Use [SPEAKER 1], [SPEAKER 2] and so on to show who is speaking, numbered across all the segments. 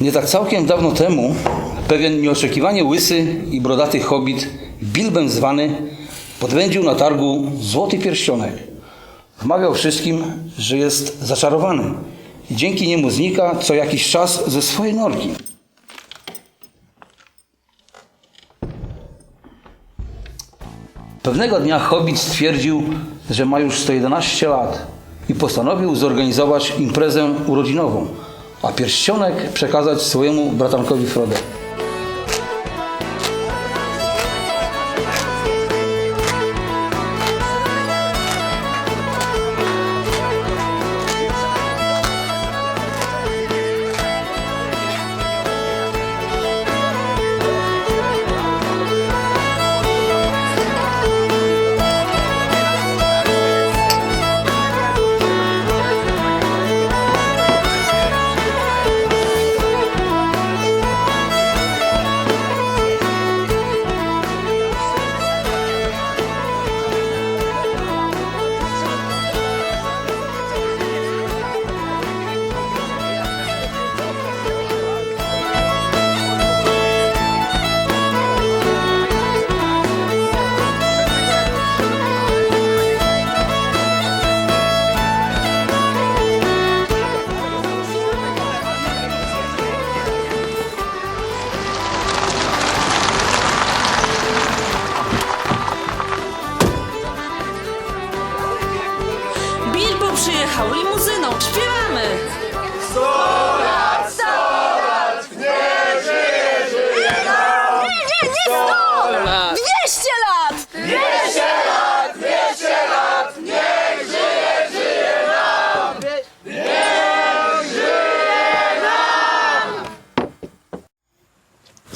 [SPEAKER 1] Nie tak całkiem dawno temu pewien nieoczekiwanie łysy i brodaty hobbit, Bilbem zwany, podwędził na targu złoty pierścionek. Wmawiał wszystkim, że jest zaczarowany i dzięki niemu znika co jakiś czas ze swojej norki. Pewnego dnia hobbit stwierdził, że ma już 111 lat i postanowił zorganizować imprezę urodzinową, a pierścionek przekazać swojemu bratankowi Frodo.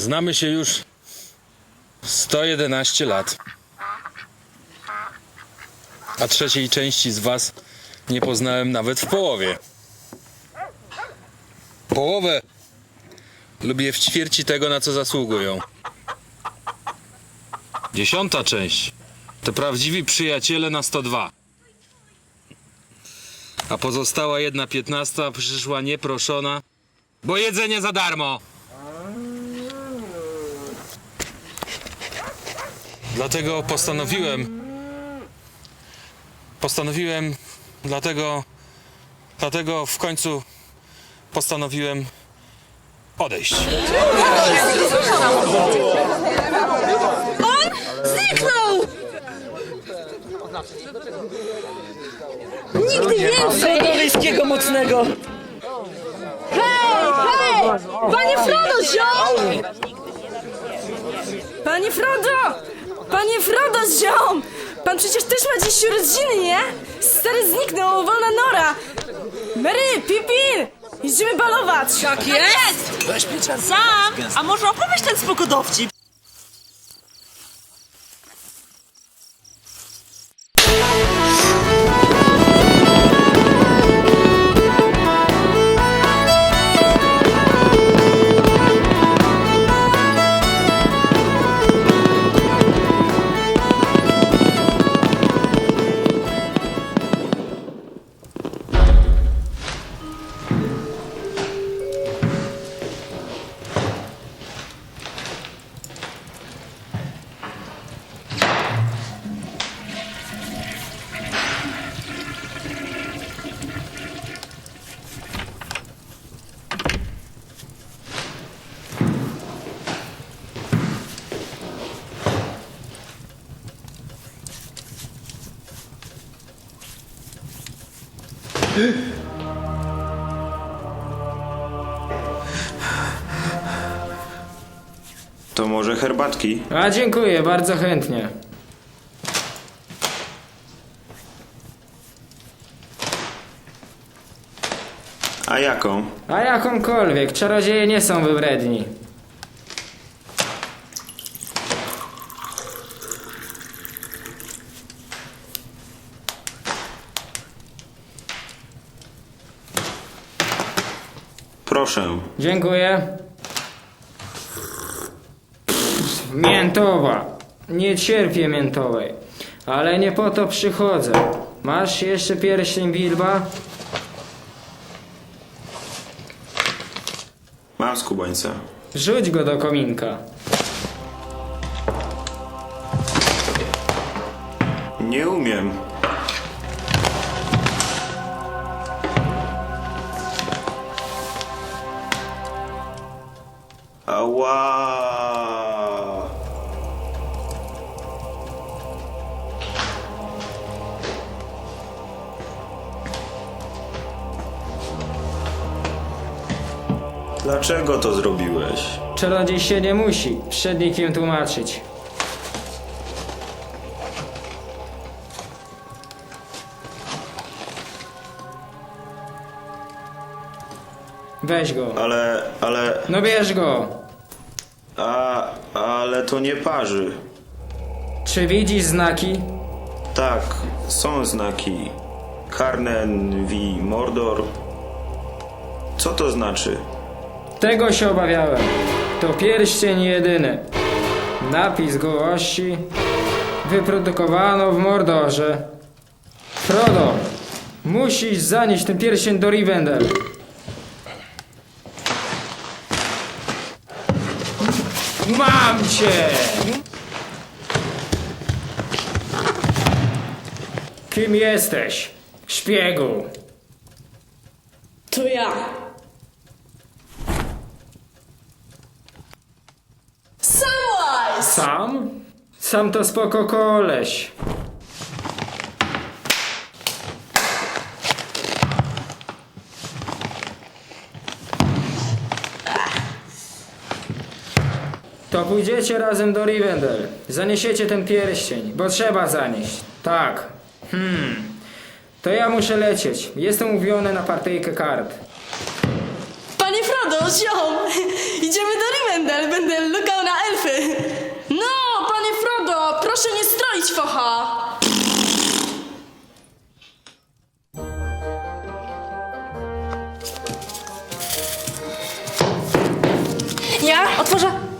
[SPEAKER 2] Znamy się już 111 lat. A trzeciej części z Was nie poznałem nawet w połowie. Połowę lubię w ćwierci tego, na co zasługują. Dziesiąta część to prawdziwi przyjaciele na 102. A pozostała jedna piętnasta przyszła nieproszona, bo jedzenie za darmo. Dlatego postanowiłem. Postanowiłem, dlatego. Dlatego w końcu postanowiłem odejść.
[SPEAKER 3] Zniknął! Nigdy więcej!
[SPEAKER 4] Wiejskiego mocnego!
[SPEAKER 3] Hej, hej! Panie Frodo, ziom!
[SPEAKER 5] Panie Frodo! Panie Frodo, ziom! Pan przecież też ma dziś urodziny, nie? Stary zniknął, wolna nora! Mary, Pippin! Idziemy balować! Tak jest!
[SPEAKER 6] Sam! A może opowiedz ten spoko dowcip?
[SPEAKER 7] To może herbatki?
[SPEAKER 4] A dziękuję, bardzo chętnie.
[SPEAKER 7] A jaką?
[SPEAKER 4] A jakąkolwiek, czarodzieje nie są wybredni.
[SPEAKER 7] Proszę.
[SPEAKER 4] Dziękuję. Miętowa. Nie cierpię miętowej. Ale nie po to przychodzę. Masz jeszcze pierścień Bilba?
[SPEAKER 7] Mam skubańca.
[SPEAKER 4] Rzuć go do kominka.
[SPEAKER 7] Nie umiem. Ała! Dlaczego to zrobiłeś?
[SPEAKER 4] Czarodziej się nie musi przed nikim tłumaczyć. Weź go.
[SPEAKER 7] Ale, ale,
[SPEAKER 4] No bierz go.
[SPEAKER 7] A, ale to nie parzy.
[SPEAKER 4] Czy widzisz znaki?
[SPEAKER 7] Tak, są znaki. Karnen v Mordor. Co to znaczy?
[SPEAKER 4] Tego się obawiałem. To pierścień jedyny. Napis głosi. Wyprodukowano w Mordorze. Frodo, musisz zanieść ten pierścień do Rivendell. Mam cię! Kim jesteś? Szpiegu.
[SPEAKER 5] To ja. Samwise!
[SPEAKER 4] Sam? Sam to spoko koleś. To pójdziecie razem do Rivendell. Zaniesiecie ten pierścień, bo trzeba zanieść. Tak. Hmm. To ja muszę lecieć. Jestem umówiony na partyjkę kart.
[SPEAKER 5] Panie Frodo, ziom! Idziemy do Rivendell, będę lukał na elfy. No, panie Frodo, proszę nie stroić focha.
[SPEAKER 3] Ja otworzę.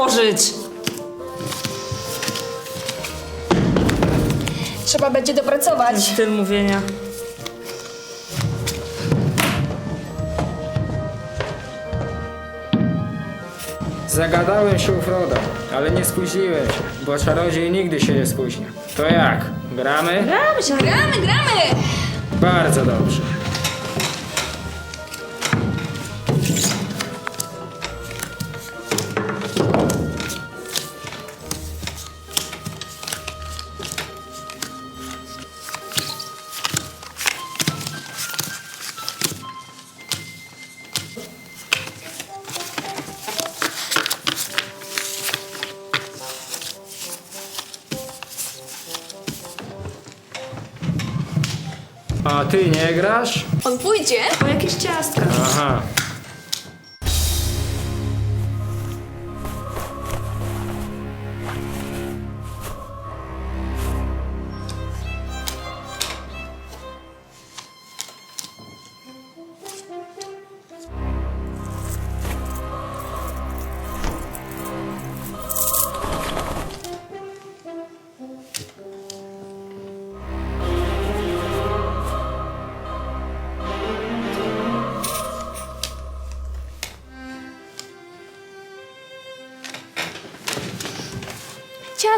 [SPEAKER 6] Otworzyć!
[SPEAKER 3] Trzeba będzie dopracować.
[SPEAKER 6] Styl mówienia.
[SPEAKER 4] Zagadałem się u Froda, ale nie spóźniłem się, bo czarodziej nigdy się nie spóźnia. To jak? Gramy?
[SPEAKER 3] Gramy się, gramy, gramy!
[SPEAKER 4] Bardzo dobrze. Ty nie grasz?
[SPEAKER 3] On pójdzie po jakieś ciastka.
[SPEAKER 4] Aha.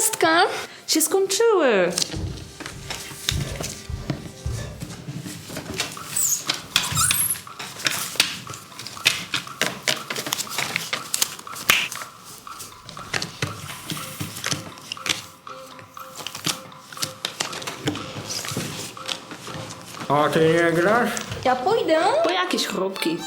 [SPEAKER 3] Ciastka?
[SPEAKER 6] Się skończyły.
[SPEAKER 4] A ty nie grasz?
[SPEAKER 3] Ja pójdę.
[SPEAKER 6] Po jakieś chrupki.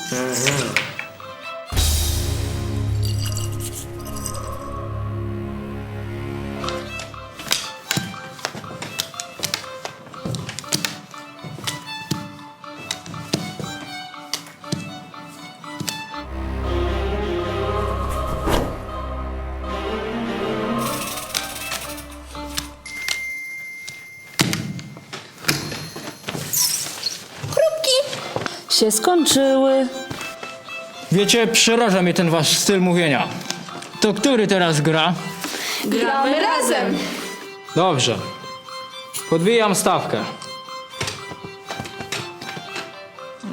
[SPEAKER 6] Się skończyły.
[SPEAKER 4] Wiecie, przeraża mnie ten wasz styl mówienia. To który teraz gra?
[SPEAKER 3] Gramy razem.
[SPEAKER 4] Dobrze. Podbijam stawkę.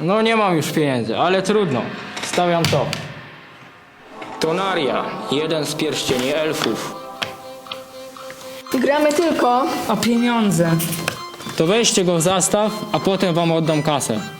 [SPEAKER 4] No nie mam już pieniędzy, ale trudno. Stawiam to. Tonaria, jeden z pierścieni elfów.
[SPEAKER 3] Gramy tylko.
[SPEAKER 6] A pieniądze?
[SPEAKER 4] To weźcie go w zastaw, a potem wam oddam kasę.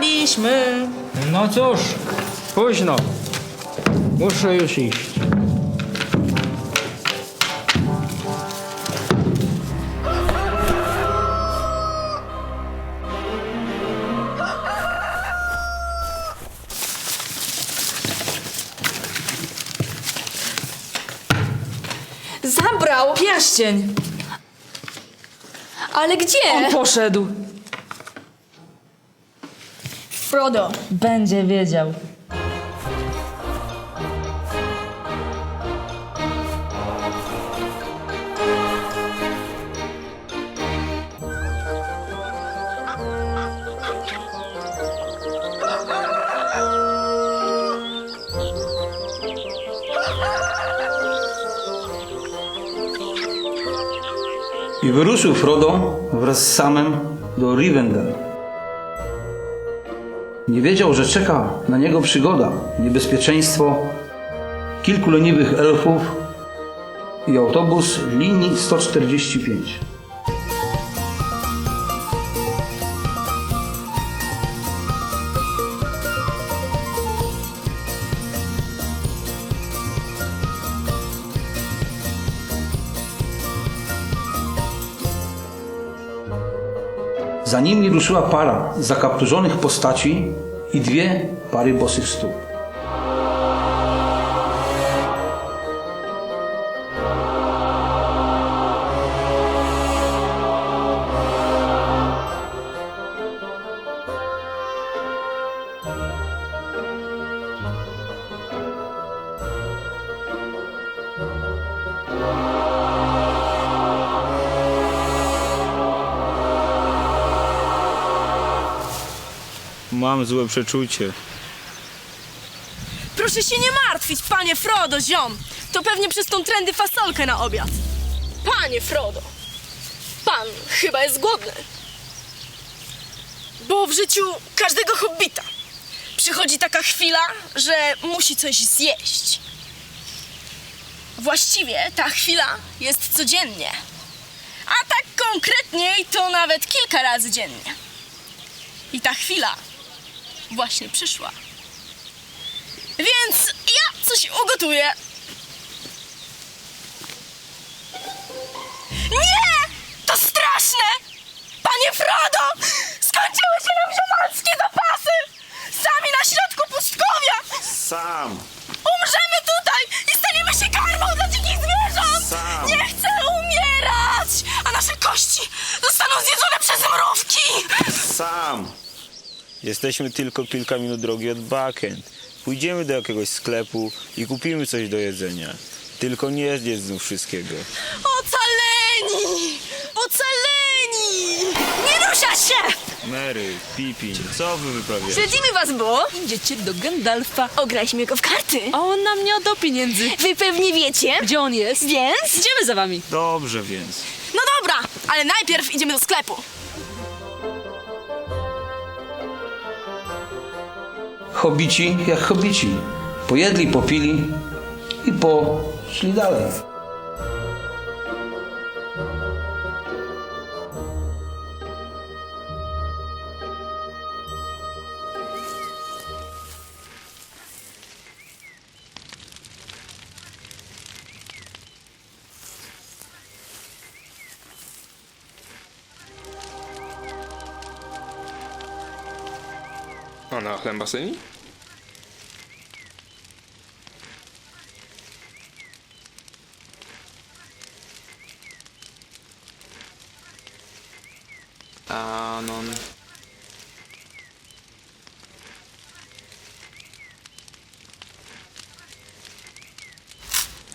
[SPEAKER 5] Znów!
[SPEAKER 6] Wygraliśmy!
[SPEAKER 4] No cóż, późno. Muszę już iść.
[SPEAKER 5] Zabrał!
[SPEAKER 6] Pierścień!
[SPEAKER 3] Ale gdzie?
[SPEAKER 6] On poszedł!
[SPEAKER 3] Frodo.
[SPEAKER 6] Będzie wiedział.
[SPEAKER 1] I wyruszył Frodo wraz z Samem do Rivendell. Nie wiedział, że czeka na niego przygoda, niebezpieczeństwo, kilku leniwych elfów i autobus linii 145. Za nimi ruszyła para zakapturzonych postaci i dwie pary bosych stóp.
[SPEAKER 7] Mam złe przeczucie.
[SPEAKER 5] Proszę się nie martwić, panie Frodo, ziom! To pewnie przez tą trendy fasolkę na obiad. Panie Frodo, pan chyba jest głodny. Bo w życiu każdego hobbita przychodzi taka chwila, że musi coś zjeść. Właściwie ta chwila jest codziennie. A tak konkretniej to nawet kilka razy dziennie. I ta chwila właśnie przyszła. Więc ja coś ugotuję. Nie! To straszne! Panie Frodo! Skończyły się nam ziomalskie zapasy! Sami na środku pustkowia!
[SPEAKER 7] Sam!
[SPEAKER 5] Umrzemy tutaj i staniemy się karmą dla dzikich zwierząt!
[SPEAKER 7] Sam.
[SPEAKER 5] Nie chcę umierać! A nasze kości zostaną zjedzone przez mrówki!
[SPEAKER 7] Sam! Jesteśmy tylko kilka minut drogi od Bakent. Pójdziemy do jakiegoś sklepu i kupimy coś do jedzenia. Tylko nie zjedz znów wszystkiego.
[SPEAKER 5] Ocaleni! Ocaleni! Nie rusza się!
[SPEAKER 7] Mary, Pippin, co wy wyprawiacie?
[SPEAKER 5] Śledzimy was, bo
[SPEAKER 6] Idziecie do Gandalfa.
[SPEAKER 5] ograliśmy go w karty.
[SPEAKER 6] A on nam nie oddał pieniędzy.
[SPEAKER 5] Wy pewnie wiecie,
[SPEAKER 6] Gdzie on jest?
[SPEAKER 5] więc...
[SPEAKER 6] Idziemy za wami.
[SPEAKER 7] Dobrze więc.
[SPEAKER 5] No dobra, ale najpierw idziemy do sklepu.
[SPEAKER 1] Hobici jak hobici. Pojedli, popili i poszli dalej.
[SPEAKER 2] A na chlębasyni?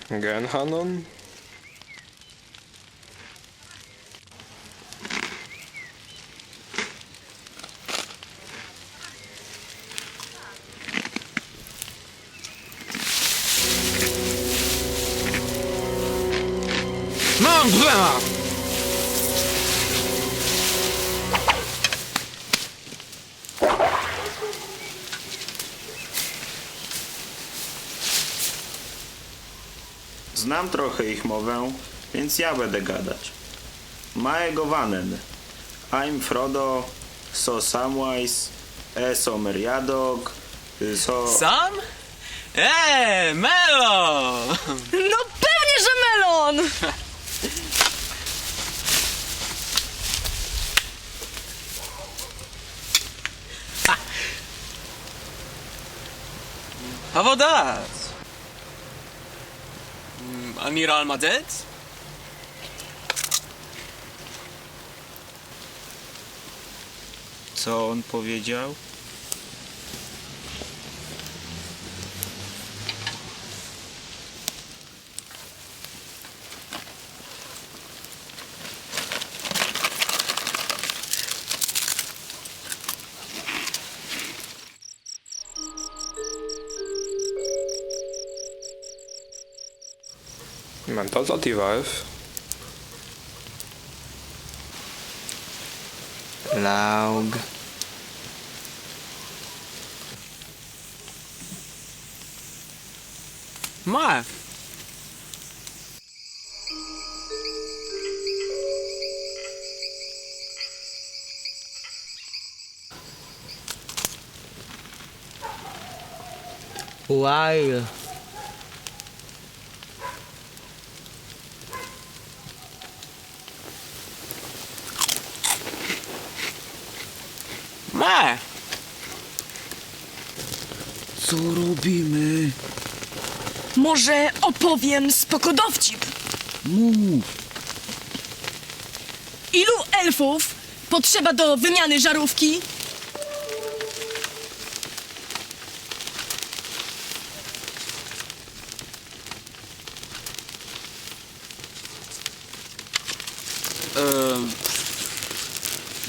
[SPEAKER 8] Genhanon?
[SPEAKER 2] Mam
[SPEAKER 7] Znam trochę ich mowę, więc ja będę gadać. Maego Wanen. I'm Frodo, so Samwise, e so Meriadok, so...
[SPEAKER 9] Sam? Eee, Melo!
[SPEAKER 5] No pewnie, że melon!
[SPEAKER 9] Avodat! Mm, Amiral Madet?
[SPEAKER 7] Co on powiedział?
[SPEAKER 8] man that's
[SPEAKER 9] dat die wife? Laug.
[SPEAKER 2] Co robimy?
[SPEAKER 5] Może opowiem spokodowcip.
[SPEAKER 2] Mów.
[SPEAKER 5] Ilu elfów potrzeba do wymiany żarówki?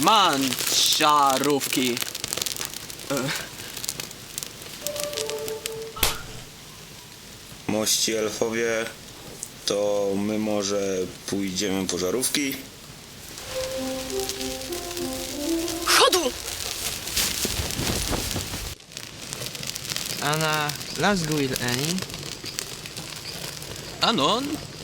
[SPEAKER 9] Man żarówki.
[SPEAKER 7] Mości elfowie, to my może pójdziemy po żarówki?
[SPEAKER 5] Chodu!
[SPEAKER 9] Ana Lasguil Eni. Anon? En Hanon.